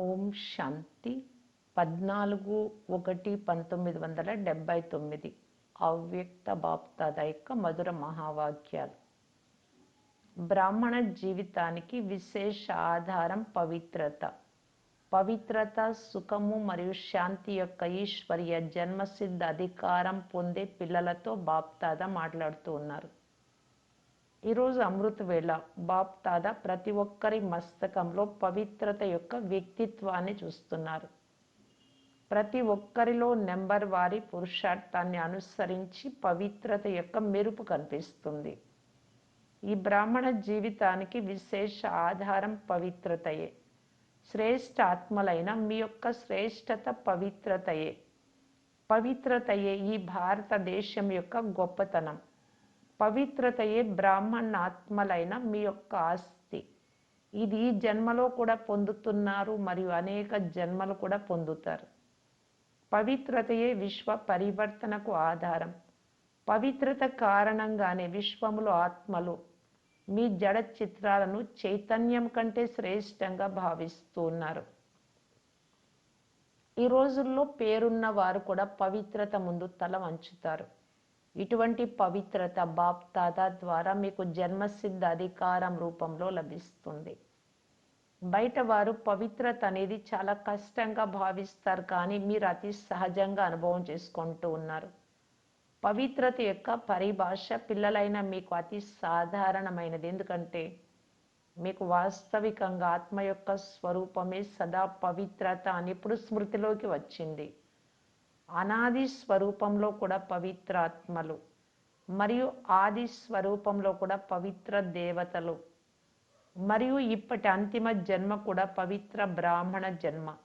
ఓం శాంతి. పద్నాలుగు ఒకటి పంతొమ్మిది వందల డెబ్భై తొమ్మిది. అవ్యక్త బాప్తాదైక యొక్క మధుర మహావాక్యాలు. బ్రాహ్మణ జీవితానికి విశేష ఆధారం పవిత్రత. పవిత్రత సుఖము మరియు శాంతి యొక్క ఈశ్వర్య జన్మసిద్ధ అధికారం పొందే పిల్లలతో బాప్తాద మాట్లాడుతూ ఉన్నారు. ఈరోజు అమృత వేళ. బాప్ తాదా ప్రతి ఒక్కరి మస్తకంలో పవిత్రత యొక్క వ్యక్తిత్వాన్ని చూస్తున్నారు. ప్రతి ఒక్కరిలో నెంబర్ వారి పురుషార్థాన్ని అనుసరించి పవిత్రత యొక్క మెరుపు కనిపిస్తుంది. ఈ బ్రాహ్మణ జీవితానికి విశేష ఆధారం పవిత్రతయే. శ్రేష్ఠ ఆత్మలైన మీ యొక్క శ్రేష్టత పవిత్రతయే. పవిత్రతయే ఈ భారతదేశం యొక్క గొప్పతనం. పవిత్రతయే బ్రాహ్మణ ఆత్మలైన మీ యొక్క ఆస్తి. ఇది ఈ జన్మలో కూడా పొందుతున్నారు మరియు అనేక జన్మలు కూడా పొందుతారు. పవిత్రతయే విశ్వ పరివర్తనకు ఆధారం. పవిత్రత కారణంగానే విశ్వములో ఆత్మలు మీ జడ చిత్రాలను చైతన్యం కంటే శ్రేష్టంగా భావిస్తూ ఉన్నారు ఈ రోజుల్లో పేరున్న వారు కూడా పవిత్రత ముందు తల వంచుతారు. ఇటువంటి పవిత్రత బాప్ తాత ద్వారా మీకు జన్మసిద్ధ అధికారం రూపంలో లభిస్తుంది. బయట వారు పవిత్రత అనేది చాలా కష్టంగా భావిస్తారు కానీ మీరు అతి సహజంగా అనుభవం చేసుకుంటూ ఉన్నారు. పవిత్రత యొక్క పరిభాష పిల్లలైన మీకు అతి సాధారణమైనది. ఎందుకంటే మీకు వాస్తవికంగా ఆత్మ యొక్క స్వరూపమే సదా పవిత్రత అని ఇప్పుడు స్మృతిలోకి వచ్చింది. అనాది స్వరూపంలో కూడా పవిత్రాత్మలు మరియు ఆది స్వరూపంలో కూడా పవిత్ర దేవతలు మరియు ఇప్పటి అంతిమ జన్మ కూడా పవిత్ర బ్రాహ్మణ జన్మ.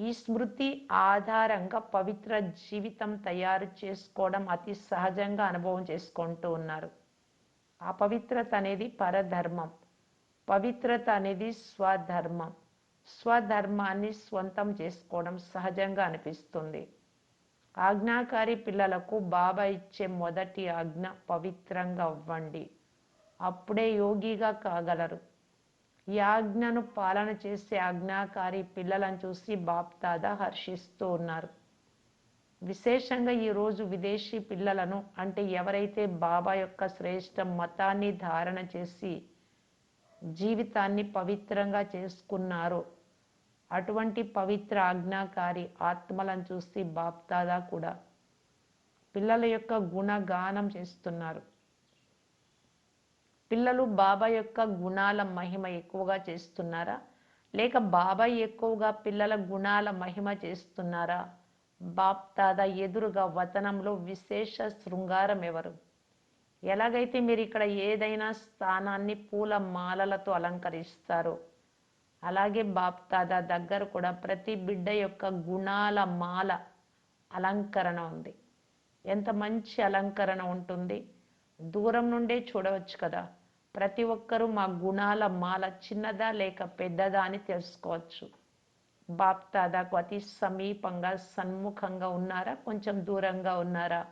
ఈ స్మృతి ఆధారంగా పవిత్ర జీవితం తయారు చేసుకోవడం అతి సహజంగా అనుభవం చేసుకుంటూ ఉన్నారు. ఆ పవిత్రత అనేది పరధర్మం. పవిత్రత అనేది స్వధర్మం. స్వధర్మాన్ని స్వంతం చేసుకోవడం సహజంగా అనిపిస్తుంది. ఆజ్ఞాకారి పిల్లలకు బాబా ఇచ్చే మొదటి ఆజ్ఞ పవిత్రంగా అవ్వండి. అప్పుడే యోగిగా కాగలరు. ఈ ఆజ్ఞను పాలన చేసే ఆజ్ఞాకారి పిల్లలను చూసి బాప్తాదా హర్షిస్తూ ఉన్నారు. విశేషంగా ఈరోజు విదేశీ పిల్లలను అంటే ఎవరైతే బాబా యొక్క శ్రేష్ట మతాన్ని ధారణ చేసి జీవితాన్ని పవిత్రంగా చేసుకున్నారో అటువంటి పవిత్ర ఆజ్ఞాకారి ఆత్మలను చూసి బాప్దాదా కూడా పిల్లల యొక్క గుణగానం చేస్తున్నారు. పిల్లలు బాబా యొక్క గుణాల మహిమ ఎక్కువగా చేస్తున్నారా? లేక బాబాయ్ ఎక్కువగా పిల్లల గుణాల మహిమ చేస్తున్నారా? బాప్తాదా ఎదురుగా వతనంలో విశేష శృంగారం ఎవరు? ఎలాగైతే మీరు ఇక్కడ ఏదైనా స్థానాన్ని పూల మాలలతో అలంకరిస్తారో అలాగే బాప్తాదా దగ్గర కూడా ప్రతి బిడ్డ యొక్క గుణాల మాల అలంకరణ ఉంది. ఎంత మంచి అలంకరణ ఉంటుంది. దూరం నుండే చూడవచ్చు కదా. ప్రతి ఒక్కరూ మా గుణాల మాల చిన్నదా లేక పెద్దదా అని తెలుసుకోవచ్చు. బాప్తాదాకు అతి సమీపంగా సన్ముఖంగా ఉన్నారా? కొంచెం దూరంగా ఉన్నారా?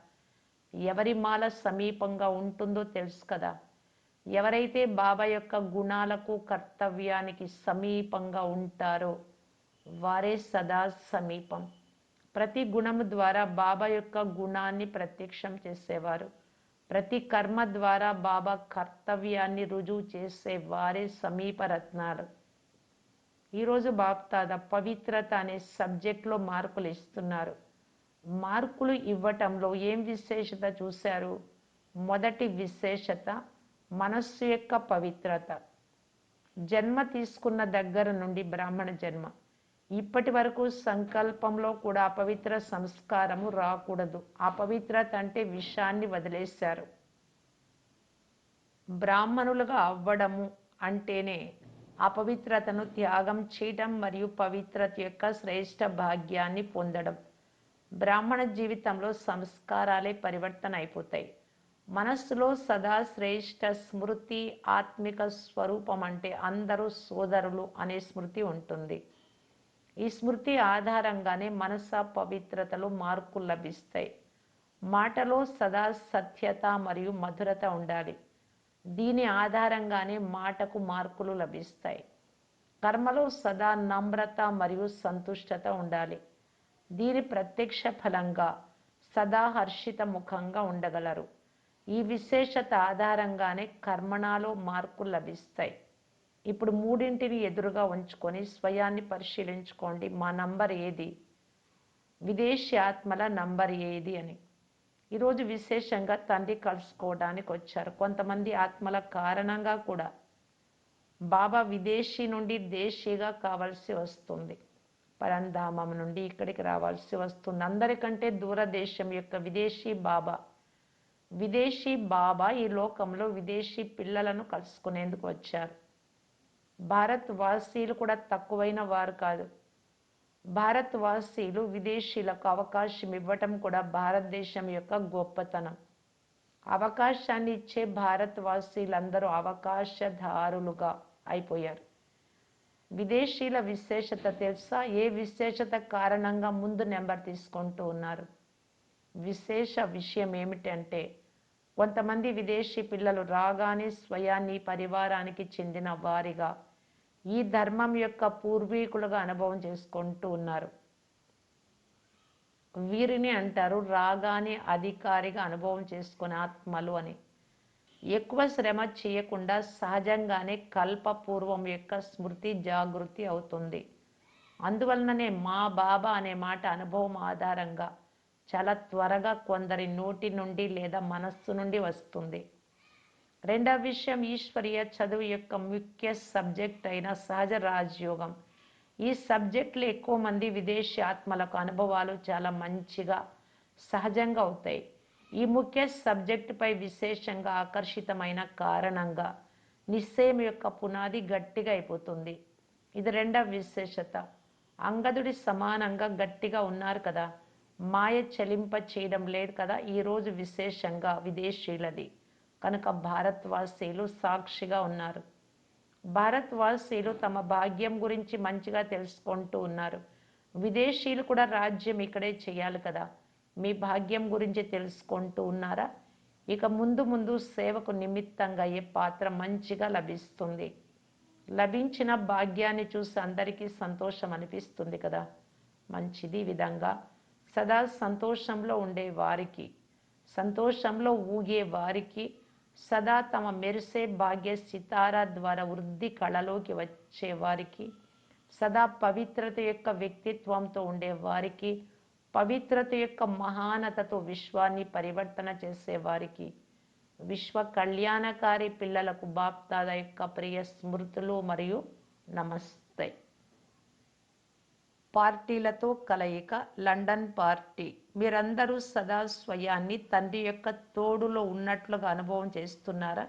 ఎవరి మాల సమీపంగా ఉంటుందో తెలుసు కదా. ఎవరైతే బాబా యొక్క గుణాలకు కర్తవ్యానికి సమీపంగా ఉంటారో వారే సదా సమీపం. ప్రతి గుణము ద్వారా బాబా యొక్క గుణాన్ని ప్రత్యక్షం చేసేవారు. ప్రతి కర్మ ద్వారా బాబా కర్తవ్యాన్ని రుజువు చేసే వారే సమీప రత్నాలు. ఈరోజు బాప్తాద పవిత్రత అనే సబ్జెక్ట్లో మార్కులు ఇస్తున్నారు. మార్కులు ఇవ్వటంలో ఏం విశేషత చూశారు? మొదటి విశేషత మనస్సు యొక్క పవిత్రత. జన్మ తీసుకున్న దగ్గర నుండి బ్రాహ్మణ జన్మ. ఇప్పటి వరకు సంకల్పంలో కూడా అపవిత్ర సంస్కారము రాకూడదు. అపవిత్రత అంటే విషాన్ని వదిలేశారు. బ్రాహ్మణులుగా అవ్వడము అంటేనే అపవిత్రతను త్యాగం చేయడం మరియు పవిత్రత యొక్క శ్రేష్ట భాగ్యాన్ని పొందడం. బ్రాహ్మణ జీవితంలో సంస్కారాలే పరివర్తన అయిపోతాయి. మనస్సులో సదా శ్రేష్ట స్మృతి ఆత్మిక స్వరూపం అంటే అందరూ సోదరులు అనే స్మృతి ఉంటుంది. ఈ స్మృతి ఆధారంగానే మనస పవిత్రతలో మార్కులు లభిస్తాయి. మాటలో సదా సత్యత మరియు మధురత ఉండాలి. దీని ఆధారంగానే మాటకు మార్కులు లభిస్తాయి. కర్మలో సదా నమ్రత మరియు సంతుష్టత ఉండాలి. దీని ప్రత్యక్ష ఫలంగా సదా హర్షిత ముఖంగా ఉండగలరు. ఈ విశేషత ఆధారంగానే కర్మణాలో మార్పులు లభిస్తాయి. ఇప్పుడు మూడింటిని ఎదురుగా ఉంచుకొని స్వయాన్ని పరిశీలించుకోండి. మా నంబర్ ఏది? విదేశీ ఆత్మల నంబర్ ఏది అని. ఈరోజు విశేషంగా తండ్రి కలుసుకోవడానికి వచ్చారు. కొంతమంది ఆత్మల కారణంగా కూడా బాబా విదేశీ నుండి దేశీగా కావాల్సి వస్తుంది. పరంధామం నుండి ఇక్కడికి రావాల్సి వస్తుంది. అందరికంటే దూరదేశం యొక్క విదేశీ బాబా విదేశీ బాబా ఈ లోకంలో విదేశీ పిల్లలను కలుసుకునేందుకు వచ్చారు. భారత్ వాసీలు కూడా తక్కువైన వారు కాదు. భారత్ వాసీలు విదేశీలకు అవకాశం ఇవ్వటం కూడా భారతదేశం యొక్క గొప్పతనం. అవకాశాన్ని ఇచ్చే భారత్ వాసీలందరూ అవకాశదారులుగా అయిపోయారు. విదేశీల విశేషత తెలుసా? ఏ విశేషత కారణంగా ముందు నెంబర్ తీసుకుంటూ ఉన్నారు? విశేష విషయం ఏమిటంటే కొంతమంది విదేశీ పిల్లలు రాగానే స్వయాన్ని పరివారానికి చెందిన వారిగా ఈ ధర్మం యొక్క పూర్వీకులుగా అనుభవం చేసుకుంటూ ఉన్నారు. వీరిని అంటారు రాగానే అధికారిగా అనుభవం చేసుకునే ఆత్మలు అని. ఎక్కువ శ్రమ చేయకుండా సహజంగానే కల్పపూర్వం యొక్క స్మృతి జాగృతి అవుతుంది. అందువలననే మా బాబా అనే మాట అనుభవం ఆధారంగా చాలా త్వరగా కొందరి నోటి నుండి లేదా మనస్సు నుండి వస్తుంది. రెండవ విషయం ఈశ్వరీయ చదువు యొక్క ముఖ్య సబ్జెక్ట్ అయిన సహజ రాజయోగం. ఈ సబ్జెక్టులు ఎక్కువ మంది విదేశీ ఆత్మలకు అనుభవాలు చాలా మంచిగా సహజంగా అవుతాయి. ఈ ముఖ్య సబ్జెక్టుపై విశేషంగా ఆకర్షితమైన కారణంగా నిశ్చయం యొక్క పునాది గట్టిగా అయిపోతుంది. ఇది రెండవ విశేషత. అంగదుడి సమానంగా గట్టిగా ఉన్నారు కదా. మాయ చలింప చేయడం లేదు కదా? ఈరోజు విశేషంగా విదేశీయులది. కనుక భారత్వాసీలు సాక్షిగా ఉన్నారు. భారత్వాసీలు తమ భాగ్యం గురించి మంచిగా తెలుసుకుంటూ ఉన్నారు. విదేశీయులు కూడా రాజ్యం ఇక్కడే చేయాలి కదా? మీ భాగ్యం గురించి తెలుసుకుంటూ ఉన్నారా? ఇక ముందు ముందు సేవకు నిమిత్తంగా ఏ పాత్ర మంచిగా లభిస్తుంది? లభించిన భాగ్యాన్ని చూసి అందరికీ సంతోషం అనిపిస్తుంది కదా? మంచిది విధంగా. సదా సంతోషంలో ఉండే వారికి సంతోషంలో ఊగే వారికి సదా తమ మెరిసే భాగ్య సితారా ద్వారా వృద్ధి కళలోకి వచ్చే వారికి సదా పవిత్రత యొక్క వ్యక్తిత్వంతో ఉండే వారికి పవిత్రత యొక్క మహానతతో విశ్వాన్ని పరివర్తన చేసేవారికి విశ్వ కళ్యాణకారి పిల్లలకు బాప్దాద యొక్క ప్రియ స్మృతులు మరియు నమస్తే. పార్టీలతో కలయిక లండన్ పార్టీ. మీరందరూ సదా స్వయాన్ని తండ్రి యొక్క తోడులో ఉన్నట్లుగా అనుభవం చేస్తున్నారా?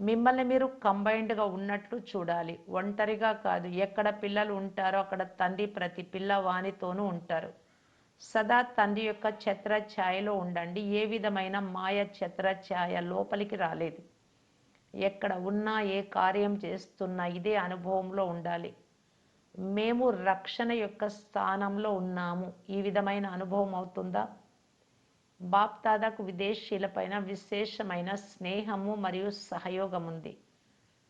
మిమ్మల్ని మీరు కంబైన్డ్గా ఉన్నట్లు చూడాలి. ఒంటరిగా కాదు ఎక్కడ పిల్లలు ఉంటారో అక్కడ తండ్రి ప్రతి పిల్లవానితోనూ ఉంటారు. సదా తండ్రి యొక్క ఛత్ర ఛాయలో ఉండండి. ఏ విధమైన మాయ ఛత్ర ఛాయ లోపలికి రాలేదు. ఎక్కడ ఉన్నా ఏ కార్యం చేస్తున్నా ఇదే అనుభవంలో ఉండాలి. మేము రక్షణ యొక్క స్థానంలో ఉన్నాము. ఈ విధమైన అనుభవం అవుతుందా? బాప్దాదాకు విదేశీయులపైన విశేషమైన స్నేహము మరియు సహయోగం ఉంది.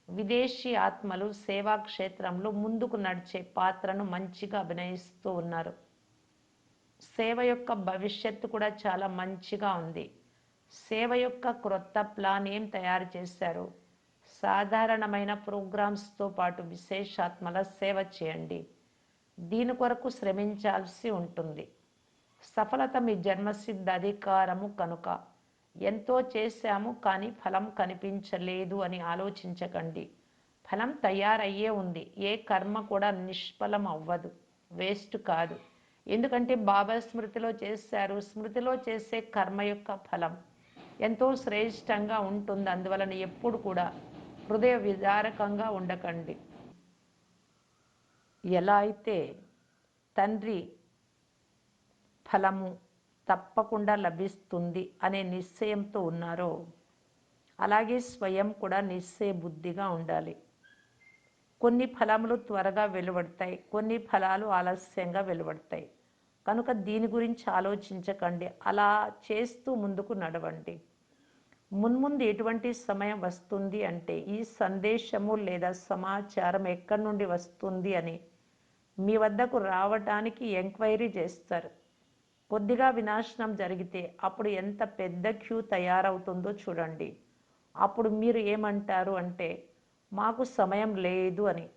విదేశీ ఆత్మలు సేవా క్షేత్రంలో ముందుకు నడిచే పాత్రను మంచిగా అభినయిస్తూ ఉన్నారు. సేవ యొక్క భవిష్యత్తు కూడా చాలా మంచిగా ఉంది. సేవ యొక్క క్రొత్త ప్లాన్ ఏం తయారు చేశారు? సాధారణమైన ప్రోగ్రామ్స్తో పాటు విశేషాత్మల సేవ చేయండి. దీని కొరకు శ్రమించాల్సి ఉంటుంది. సఫలత మీ జన్మసిద్ధ అధికారము కనుక. ఎంతో చేశాము కానీ ఫలం కనిపించలేదు అని ఆలోచించకండి. ఫలం తయారయ్యే ఉంది. ఏ కర్మ కూడా నిష్ఫలం అవ్వదు. వేస్ట్ కాదు. ఎందుకంటే బాబా స్మృతిలో చేశారు. స్మృతిలో చేసే కర్మ యొక్క ఫలం ఎంతో శ్రేష్టంగా ఉంటుంది. అందువలన ఎప్పుడు కూడా హృదయ విదారకంగా ఉండకండి. ఎలా అయితే తండ్రి ఫలము తప్పకుండా లభిస్తుంది అనే నిశ్చయంతో ఉన్నారో అలాగే స్వయం కూడా నిశ్చయ బుద్ధిగా ఉండాలి. కొన్ని ఫలములు త్వరగా వెలువడతాయి కొన్ని ఫలాలు ఆలస్యంగా వెలువడతాయి. కనుక దీని గురించి ఆలోచించకండి. అలా చేస్తూ ముందుకు నడవండి. మున్ముందు ఎటువంటి సమయం వస్తుంది అంటే ఈ సందేశము లేదా సమాచారం ఎక్కడి నుండి వస్తుంది అని మీ వద్దకు రావటానికి ఎంక్వైరీ చేస్తారు. కొద్దిగా వినాశనం జరిగితే అప్పుడు ఎంత పెద్ద క్యూ తయారవుతుందో చూడండి. అప్పుడు మీరు ఏమంటారు అంటే మాకు సమయం లేదు అని.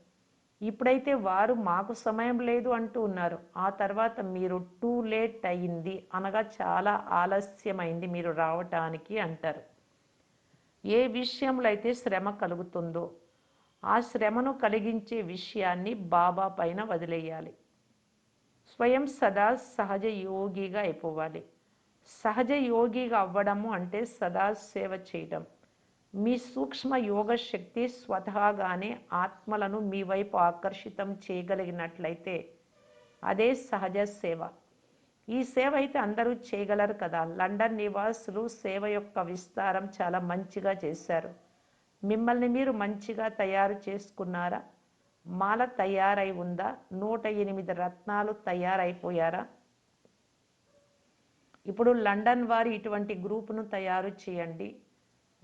ఇప్పుడైతే వారు మాకు సమయం లేదు అంటూ ఉన్నారు. ఆ తర్వాత మీరు టూ లేట్ అయింది అనగా చాలా ఆలస్యమైంది మీరు రావటానికి అంటారు. ఏ విషయంలో అయితే శ్రమ కలుగుతుందో ఆ శ్రమను కలిగించే విషయాన్ని బాబా పైన వదిలేయాలి. స్వయం సదా సహజ యోగిగా అయిపోవాలి. సహజ యోగిగా అవ్వడము అంటే సదా సేవ చేయడం. మీ సూక్ష్మ యోగ శక్తి స్వతహాగానే ఆత్మలను మీ వైపు ఆకర్షితం చేయగలిగినట్లయితే అదే సహజ సేవ. ఈ సేవ అయితే అందరూ చేయగలరు కదా. లండన్ నివాసులు సేవ యొక్క విస్తారం చాలా మంచిగా చేశారు. మిమ్మల్ని మీరు మంచిగా తయారు చేసుకున్నారా? మాల తయారై ఉందా? నూట ఎనిమిది రత్నాలు తయారైపోయారా? ఇప్పుడు లండన్ వారి ఇటువంటి గ్రూపును తయారు చేయండి.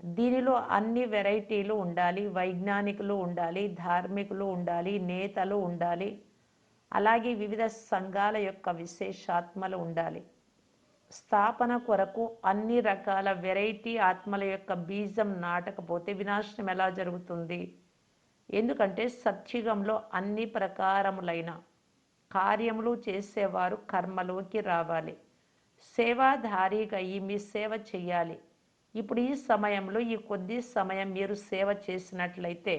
దీనిలో అన్ని వెరైటీలు ఉండాలి. వైజ్ఞానికులు ఉండాలి ధార్మికులు ఉండాలి నేతలు ఉండాలి. అలాగే వివిధ సంఘాల యొక్క విశేషాత్మలు ఉండాలి. స్థాపన కొరకు అన్ని రకాల వెరైటీ ఆత్మల యొక్క బీజం నాటకపోతే వినాశనం ఎలా జరుగుతుంది? ఎందుకంటే సత్యుగంలో అన్ని ప్రకారములైన కార్యములు చేసేవారు కర్మలోకి రావాలి. సేవాధారిగా ఈ మీ సేవ చేయాలి ఇప్పుడు ఈ సమయంలో ఈ కొద్ది సమయం మీరు సేవ చేసినట్లయితే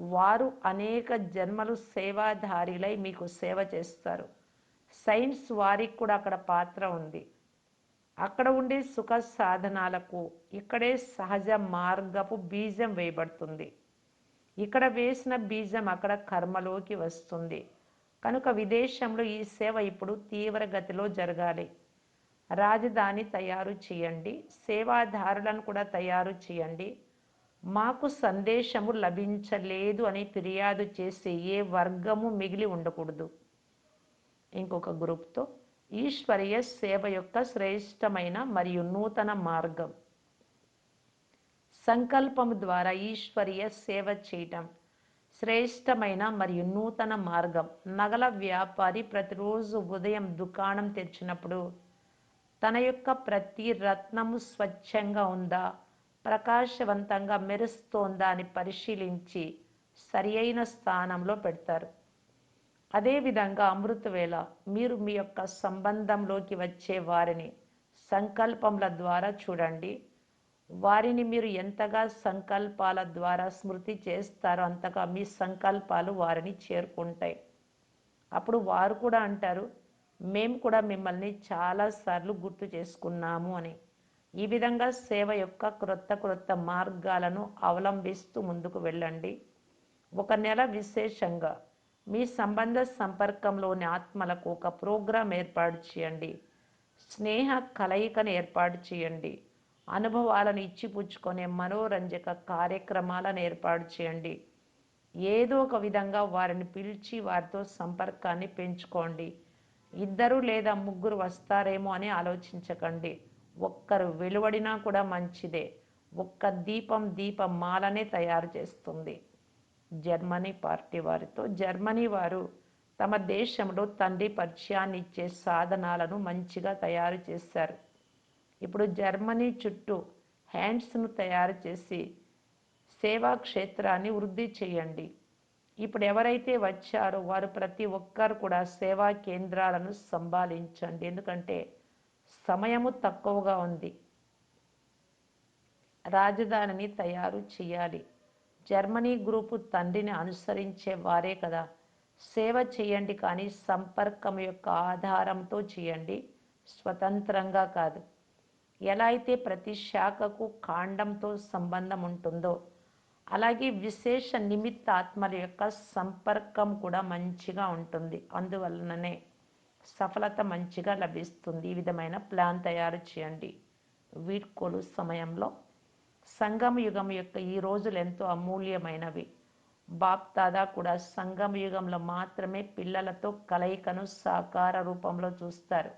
వారు అనేక జన్మలు సేవాధారిలై మీకు సేవ చేస్తారు. సైన్స్ వారికి కూడా అక్కడ పాత్ర ఉంది. అక్కడ ఉండే సుఖ సాధనాలకు ఇక్కడే సహజ మార్గపు బీజం వేయబడుతుంది. ఇక్కడ వేసిన బీజం అక్కడ కర్మలోకి వస్తుంది. కనుక విదేశంలో ఈ సేవ ఇప్పుడు తీవ్రగతిలో జరగాలి. రాజధాని తయారు చేయండి. సేవాదారులను కూడా తయారు చేయండి. మాకు సందేశము లభించలేదు అని ఫిర్యాదు చేసే ఏ వర్గము మిగిలి ఉండకూడదు. ఇంకొక గ్రూప్తో ఈశ్వరీయ సేవ యొక్క శ్రేష్టమైన మరియు నూతన మార్గం. సంకల్పం ద్వారా ఈశ్వరీయ సేవ చేయటం శ్రేష్టమైన మరియు నూతన మార్గం. నగల వ్యాపారి ప్రతిరోజు ఉదయం దుకాణం తెరిచినప్పుడు తన యొక్క ప్రతి రత్నము స్వచ్ఛంగా ఉందా? ప్రకాశవంతంగా మెరుస్తోందా అని పరిశీలించి సరియైన స్థానంలో పెడతారు. అదేవిధంగా అమృతవేళ మీరు మీ యొక్క సంబంధంలోకి వచ్చే వారిని సంకల్పముల ద్వారా చూడండి. వారిని మీరు ఎంతగా సంకల్పాల ద్వారా స్మృతి చేస్తారో అంతగా మీ సంకల్పాలు వారిని చేరుకుంటాయి. అప్పుడు వారు కూడా అంటారు మేము కూడా మిమ్మల్ని చాలాసార్లు గుర్తు చేసుకున్నాము అని. ఈ విధంగా సేవ యొక్క క్రొత్త క్రొత్త మార్గాలను అవలంబిస్తూ ముందుకు వెళ్ళండి. ఒక నెల విశేషంగా మీ సంబంధ సంపర్కంలోని ఆత్మలకు ఒక ప్రోగ్రాం ఏర్పాటు చేయండి. స్నేహ కలయికను ఏర్పాటు చేయండి. అనుభవాలను ఇచ్చిపుచ్చుకునే మనోరంజక కార్యక్రమాలను ఏర్పాటు చేయండి. ఏదో ఒక విధంగా వారిని పిలిచి వారితో సంపర్కాన్ని పెంచుకోండి. ఇద్దరు లేదా ముగ్గురు వస్తారేమో అని ఆలోచించకండి. ఒక్కరు వెలువడినా కూడా మంచిదే. ఒక్క దీపం దీపం మాలనే తయారు చేస్తుంది. జర్మనీ పార్టీ వారితో జర్మనీ వారు తమ దేశంలో తండ్రి పరిచయాన్ని ఇచ్చే సాధనాలను మంచిగా తయారు చేశారు. ఇప్పుడు జర్మనీ చుట్టూ హ్యాండ్స్ను తయారు చేసి సేవా క్షేత్రాన్ని వృద్ధి చేయండి. ఇప్పుడు ఎవరైతే వచ్చారో వారు ప్రతి ఒక్కరు కూడా సేవా కేంద్రాలను సంభాలించండి. ఎందుకంటే సమయము తక్కువగా ఉంది. రాజధానిని తయారు చేయాలి. జర్మనీ గ్రూపు తండ్రిని అనుసరించే వారే కదా. సేవ చేయండి కానీ సంపర్కం యొక్క ఆధారంతో చేయండి. స్వతంత్రంగా కాదు. ఎలా అయితే ప్రతి శాఖకు కాండంతో సంబంధం ఉంటుందో అలాగే విశేష నిమిత్త ఆత్మల యొక్క సంపర్కం కూడా మంచిగా ఉంటుంది. అందువలననే సఫలత మంచిగా లభిస్తుంది. ఈ విధమైన ప్లాన్ తయారు చేయండి. వీడ్కోలు సమయంలో. సంగమ యుగం యొక్క ఈ రోజులు ఎంతో అమూల్యమైనవి. బాప్ దాదా కూడా సంగమ యుగంలో మాత్రమే పిల్లలతో కలయికను సాకార రూపంలో చూస్తారు.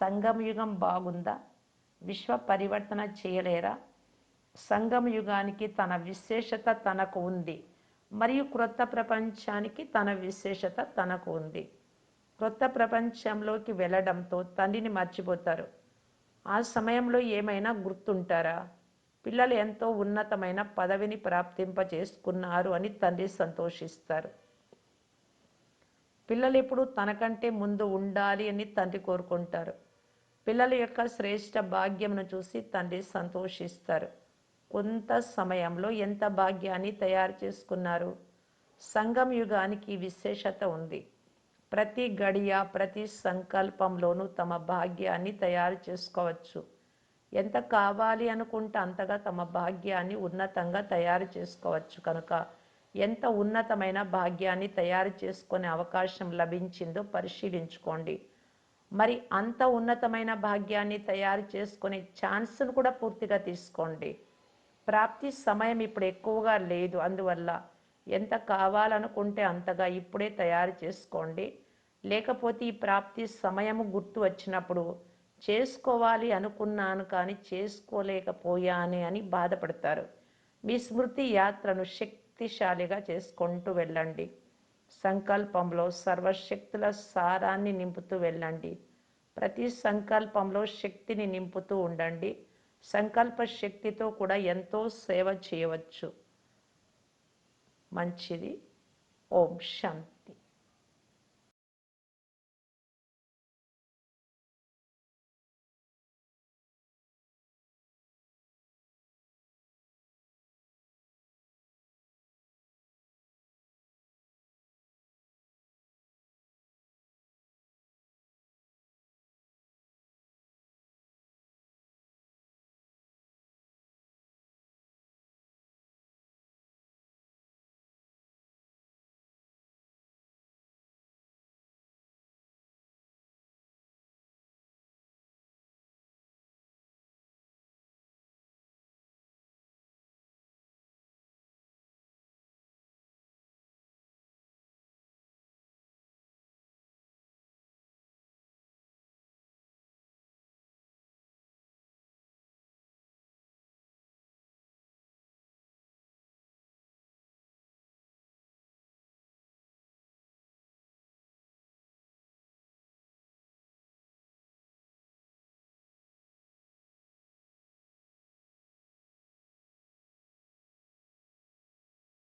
సంగమ యుగం బాగుందా? విశ్వ పరివర్తన చేయలేరా? సంగమ యుగానికి తన విశేషత తనకు ఉంది. మరియు క్రొత్త ప్రపంచానికి తన విశేషత తనకు ఉంది. క్రొత్త ప్రపంచంలోకి వెళ్ళడంతో తండ్రిని మర్చిపోతారు. ఆ సమయంలో ఏమైనా గుర్తుంటారా? పిల్లలు ఎంతో ఉన్నతమైన పదవిని ప్రాప్తింప చేసుకున్నారు అని తండ్రి సంతోషిస్తారు. పిల్లలు ఎప్పుడు తనకంటే ముందు ఉండాలి అని తండ్రి కోరుకుంటారు. పిల్లల యొక్క శ్రేష్ట భాగ్యమును చూసి తండ్రి సంతోషిస్తారు. కొంత సమయంలో ఎంత భాగ్యాన్ని తయారు చేసుకున్నారు? సంఘం యుగానికి విశేషత ఉంది. ప్రతి గడియ ప్రతి సంకల్పంలోనూ తమ భాగ్యాన్ని తయారు చేసుకోవచ్చు. ఎంత కావాలి అనుకుంటే అంతగా తమ భాగ్యాన్ని ఉన్నతంగా తయారు చేసుకోవచ్చు. కనుక ఎంత ఉన్నతమైన భాగ్యాన్ని తయారు చేసుకునే అవకాశం లభించిందో పరిశీలించుకోండి. మరి అంత ఉన్నతమైన భాగ్యాన్ని తయారు చేసుకునే ఛాన్స్ను కూడా పూర్తిగా తీసుకోండి. ప్రాప్తి సమయం ఇప్పుడు ఎక్కువగా లేదు. అందువల్ల ఎంత కావాలనుకుంటే అంతగా ఇప్పుడే తయారు చేసుకోండి. లేకపోతే ఈ ప్రాప్తి సమయము గుర్తు వచ్చినప్పుడు చేసుకోవాలి అనుకున్నాను కానీ చేసుకోలేకపోయానే అని బాధపడతారు. మీ స్మృతి యాత్రను శక్తిశాలిగా చేసుకుంటూ వెళ్ళండి. సంకల్పంలో సర్వశక్తుల సారాన్ని నింపుతూ వెళ్ళండి. ప్రతి సంకల్పంలో శక్తిని నింపుతూ ఉండండి. సంకల్ప శక్తితో కూడా ఎంతో సేవ చేయవచ్చు. మంచిది. ఓం శాంతి.